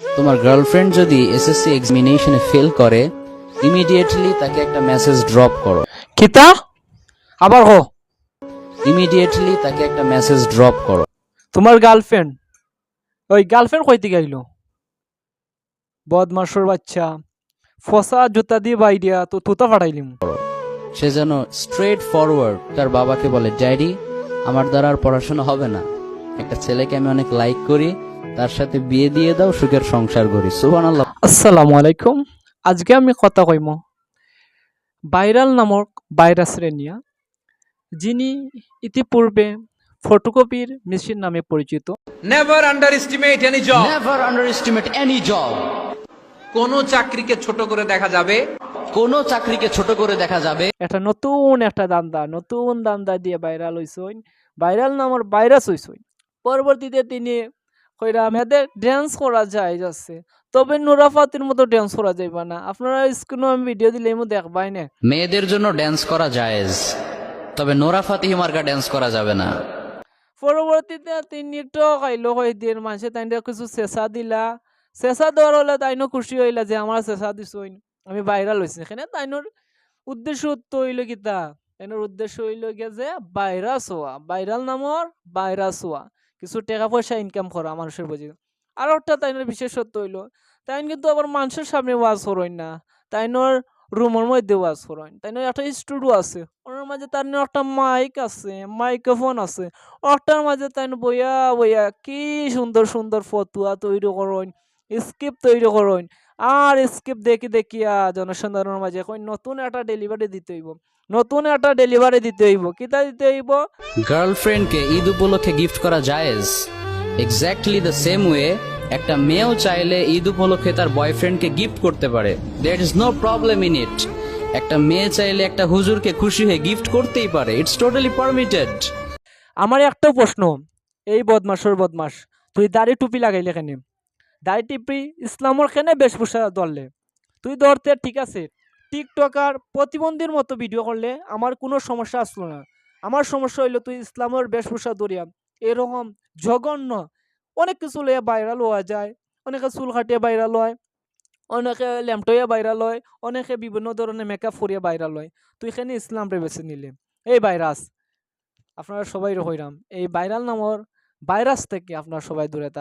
তোমার গার্লফ্রেন্ড যদি এসএসসি এক্সামিনেশনে ফেল করে ইমিডিয়েটলি তাকে একটা মেসেজ ড্রপ করো। কিতা? আবার হো। ইমিডিয়েটলি তাকে একটা মেসেজ ড্রপ করো। তোমার গার্লফ্রেন্ড ওই গার্লফ্রেন্ড কইতে গেল বদমাসর বাচ্চা। ফসা জুতা দিয়ে বাইরিয়া তো তুতা ফাটাইলিম। সে যেন স্ট্রেট ফরওয়ার্ড তার বাবাকে বলে ড্যাডি আমার দ্বারা আর পড়াশোনা হবে না। একটা ছেলেকে আমি অনেক লাইক করি তার সাথে বিয়ে দিয়ে দাও সুখের সংসার করি। সুবান আল্লাহ আসসালামু আলাইকুম। আজকে আমি কথা কইম। ভাইরাল নামক ভাইরাস নিয়া যিনি ইতিপূর্বে ফটোকপির মেশিন নামে পরিচিত। Never under underestimate any job never underestimate any job কোন চাকরিকে ছোট করে দেখা যাবে? কোন চাকরিকে ছোট করে দেখা যাবে? একটা নতুন একটা দান্দা নতুন দান্দা দিয়ে ভাইরাল হইসইন। ভাইরাল নামের ভাইরাস হইসইন। পরবর্তীতে তিনি কইরা মেয়েদের ড্যান্স করা যায় যাচ্ছে। তবে নুরা ফাতির মতো ড্যান্স করা যাইবা না। আপনারা স্ক্রিনে আমি ভিডিও দিলে এমন দেখবাই না। মেয়েদের জন্য ড্যান্স করা জায়েজ। তবে নোরা ফাতিহি মার্কা ড্যান্স করা যাবে না। পরবর্তীতে তিনি তো খাইলো কই দিয়ে মানুষে তাই কিছু চেঁচা দিলা। চেঁচা দেওয়ার হলে তাইনো খুশি হইলা যে আমার চেঁচা দিছইন। আমি ভাইরাল হয়েছি এখানে। তাইনোর উদ্দেশ্য তো হইল কিতা তাইনোর উদ্দেশ্য হইল গিয়া যে ভাইরাস হওয়া। ভাইরাল নামর ভাইরাস হওয়া। কিছু টাকা পয়সা ইনকাম করা মানুষের বুঝি আর একটা তাইনের বিশেষত্ব হইল। তাইন কিন্তু আবার মানুষের সামনে ওয়াজ করইন না। তাইনোর রুমের মধ্যে ওয়াজ করইন তাইন একটা স্টুডিও আছে। ওনার মাঝে তার একটা মাইক আছে মাইক্রোফোন আছে। ওটার মাঝে তাইন বইয়া বইয়া কি সুন্দর সুন্দর ফতুয়া তৈরি করইন স্ক্রিপ্ট তৈরি করইন আর স্ক্রিপ্ট দেখি দেখিয়া জনসাধারণের মাঝে কই নতুন একটা ডেলিভারি দিতে হইব। নতুন একটা ডেলিভারি দিতে হইব। কিতা দিতে হইব? গার্লফ্রেন্ডকে ঈদ উপলক্ষে গিফট করা জায়েজ। এক্স্যাক্টলি দ্য সেম ওয়ে একটা মেয়েও চাইলে ঈদ উপলক্ষে তার বয়ফ্রেন্ডকে গিফট করতে পারে। That is no problem in it একটা মেয়ে চাইলে একটা হুজুরকে খুশি হয়ে গিফট করতেই পারে। ইটস টোটালি পারমিটেড আমার একটা প্রশ্ন এই বদমাসর বদমাস তুই দাড়ি টুপি লাগাইলে কেন? দাড়ি টুপি ইসলামর কেনে বেশভূষা ধরলে। তুই ধরতে, ঠিক আছে। টিকটকার প্রতিবন্ধীর মতো ভিডিও করলে আমার কোনো সমস্যা আসলো না। আমার সমস্যা হইল তুই ইসলামের বেশভূষা ধরিয়া এরকম জঘন্য অনেক কিছু লইয়া ভাইরাল হওয়া যায়। অনেকে চুল কাটিয়ে ভাইরাল হয়, অনেকে ল্যাম্পটইয়া ভাইরাল হয়, অনেকে বিভিন্ন ধরনের মেকআপ করিয়া ভাইরাল হয়। তুই এখানে ইসলাম রে বেছে নিলে। এই ভাইরাস আপনারা সবাই হইরাম। এই ভাইরাল নামর ভাইরাস থেকে আপনারা সবাই দূরে থাক।